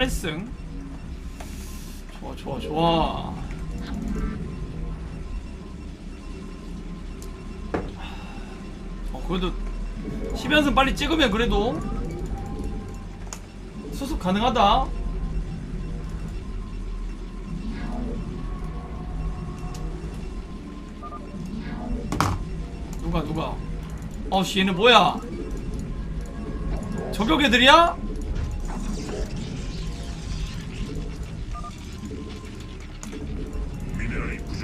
8승. 좋아 좋아 좋아. 어 그래도 10연승 빨리 찍으면 그래도 수습 가능하다. 누가 누가? 어씨 얘는 뭐야? 저격 애들이야?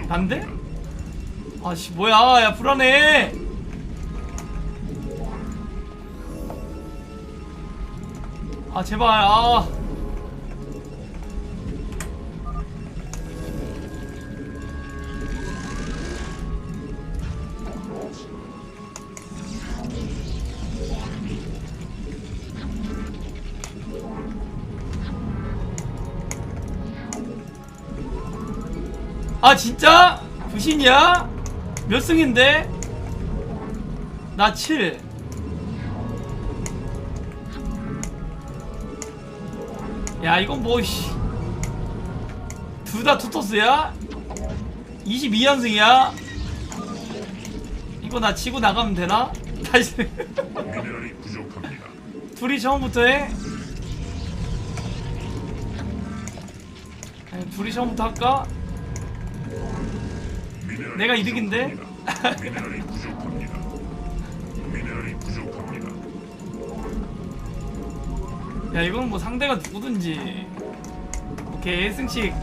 반대? 아씨 뭐야? 야 불안해. 아 제발 아 아 진짜? 부신이야? 몇 승인데? 나 7. 야 이건 뭐 씨. 둘 다 투토스야? 22연승이야? 이거 나 치고 나가면 되나? 다시 미네랄이 부족합니다. 둘이 처음부터 해? 아니, 둘이 처음부터 할까? 내가 이득인데? 미네랄이 부족합니다. 미네랄이 부족합니다. 야 이건 뭐 상대가 누구든지 오케이 승식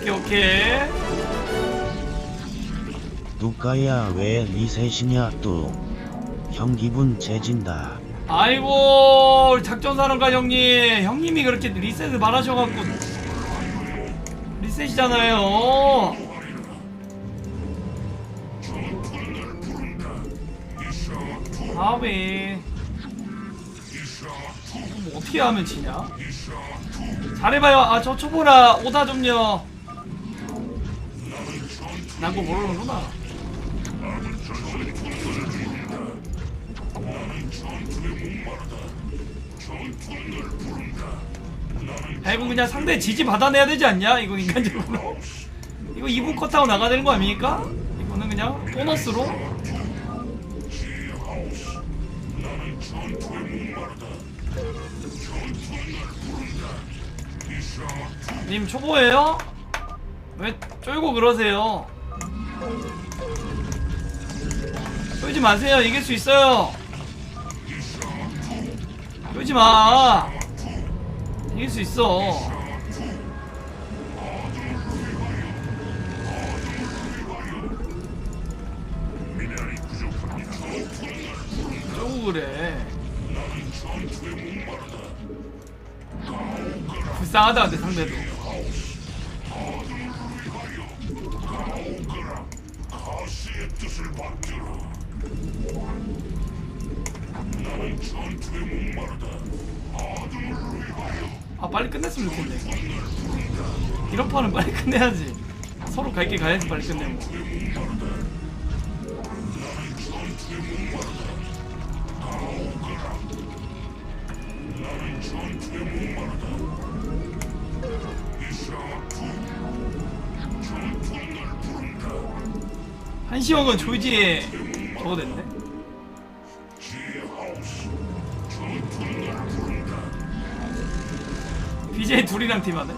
오케이 오케이 누가야 왜 리셋이냐 또. 형 기분 재진다. 아이고 작전사령관 형님 형님이 그렇게 리셋을 말하셔갖고 리셋이잖아요. 아왜 뭐 어떻게 하면 지냐? 잘해봐요. 아저 초보라 오다 좀요. 난 그거 모르는구나 야 이거 그냥 상대 지지 받아내야 되지 않냐? 이거 인간적으로 이거 2분 컷하고 나가야 되는 거 아닙니까? 이거는 그냥 보너스로 님 초보예요? 왜 쫄고 그러세요? 쫄지 마세요 이길 수 있어요 쫄지 마 이길 수 있어. 쪼고 그래. 불쌍하다 근데 상대도. 나는 전투에 목마르다. 아 빨리 끝냈으면 좋겠네. 이런 판은 빨리 끝내야지. 서로 갈길 가야지 빨리 끝내고. 한시영은 조이지에 저거 됐네. BJ 둘이랑 팀하네.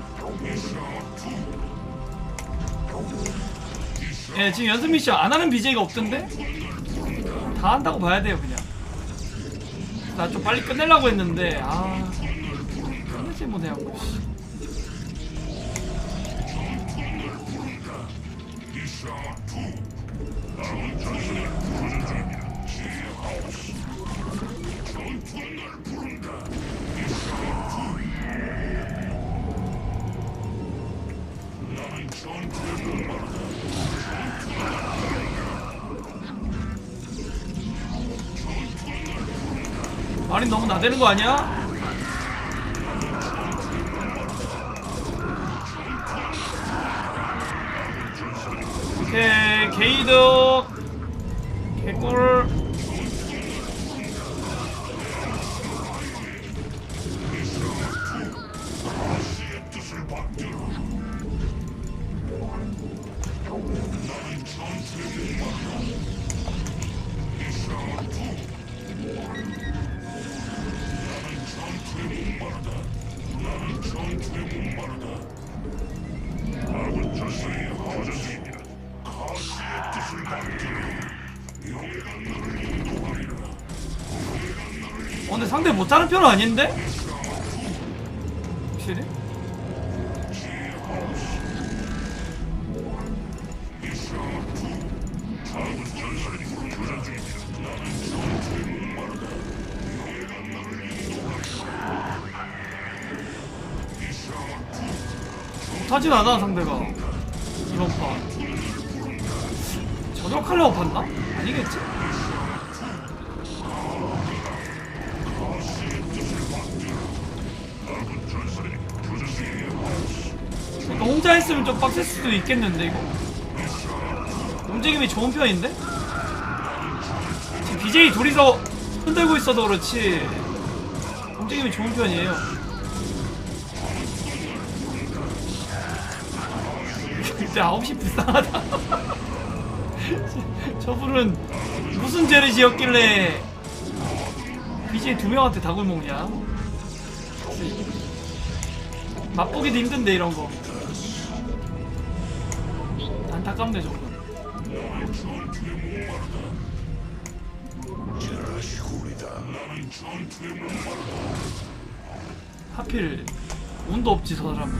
예, 지금 연습 미션 안 하는 BJ가 없던데? 다 한다고 봐야 돼요, 그냥. 나 좀 빨리 끝내려고 했는데, 아. 끝내지 못해갖고, 씨. 말이 너무 나대는 거 아니야? 오케이 게이드 개꿀 받들어 어, 근데 상대 못하는 편은 아닌데? 하진 않아 상대가 이번 판 저격하려고 봤나? 아니겠지? 그러니까 혼자 했으면 좀 빡셀 수도 있겠는데 이거 움직임이 좋은 편인데? 지금 BJ 둘이서 흔들고 있어도 그렇지 움직임이 좋은 편이에요 근데 9시 불쌍하다. 저분은 무슨 죄를 지었길래 BJ 두 명한테 닭을 먹냐? 맛보기도 힘든데 이런 거. 안타깝네 저거 하필 운도 없지 저 사람은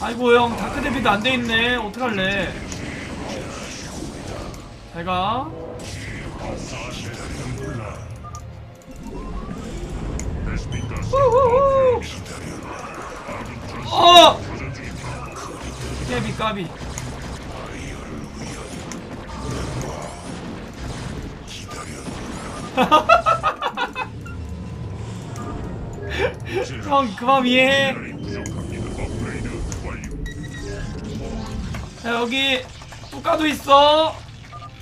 아이고 형 다크 데뷔도 안 돼 있네. 어떡할래? 잘가. 어 까비 까비 형 그만 이해해. 자, 여기 뚜까도 있어.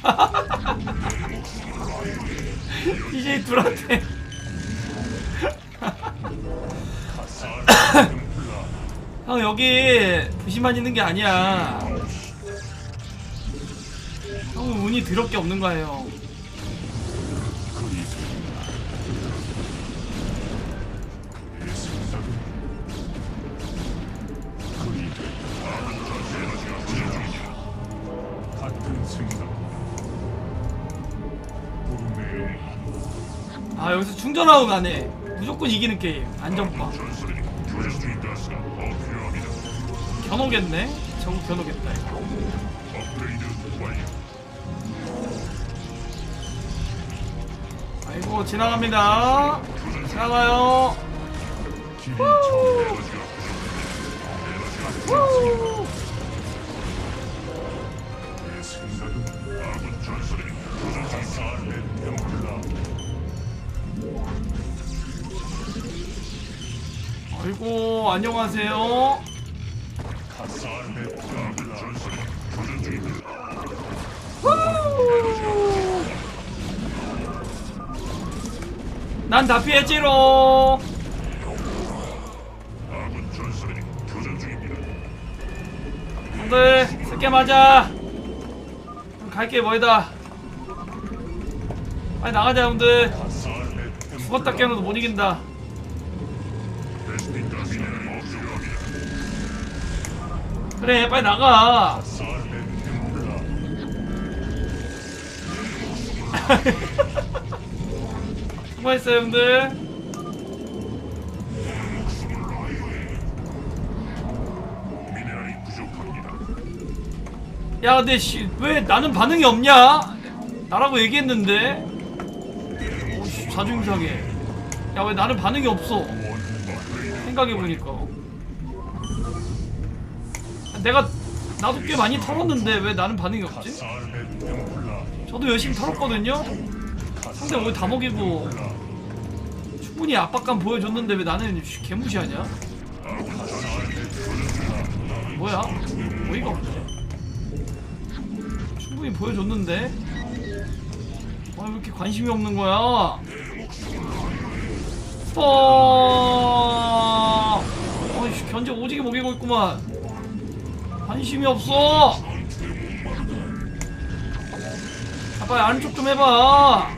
이제 둘한테. 여기 부심만 있는 게 아니야. 형은 운이 더럽게 없는 거예요. 아 여기서 충전하고 가네. 무조건 이기는 게임. 안정빵. 겨노겠네. 저거 완료. 아이고 지나갑니다. 지나가요. 아이고 안녕하세요. 난 다 피했지롱. 형들 쓸게 맞아. 갈게 뭐이다. 빨리 나가자 형들. 죽었다 깨어도 못 이긴다. 베스핀 가스 미네랄이 필요합니다. 그래 빨리 나가. 수고했어요 형들. 야 근데 씨, 왜 나는 반응이 없냐? 나라고 얘기했는데. 오씨 자존심 상해. 야 왜 나는 반응이 없어? 생각해 보니까. 내가 나도 꽤 많이 털었는데 왜 나는 반응이 없지? 저도 열심히 털었거든요. 상대 오늘 다 먹이고 충분히 압박감 보여줬는데 왜 나는 씨, 개무시하냐? 뭐야? 어이가 없네. 충분히 보여줬는데 아, 왜 이렇게 관심이 없는 거야? 스톱! 어이씨, 견제 오지게 먹이고 있구만. 관심이 없어. 아 빨리 안쪽 좀 해봐.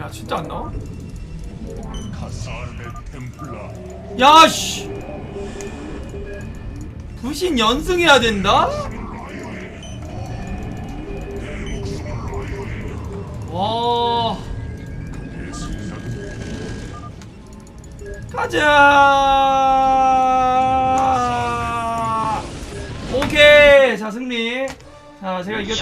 야 진짜 안 나와? 야씨 부신 연승해야 된다? 와. 가자. 오케이 자 승리. 자 제가 이겼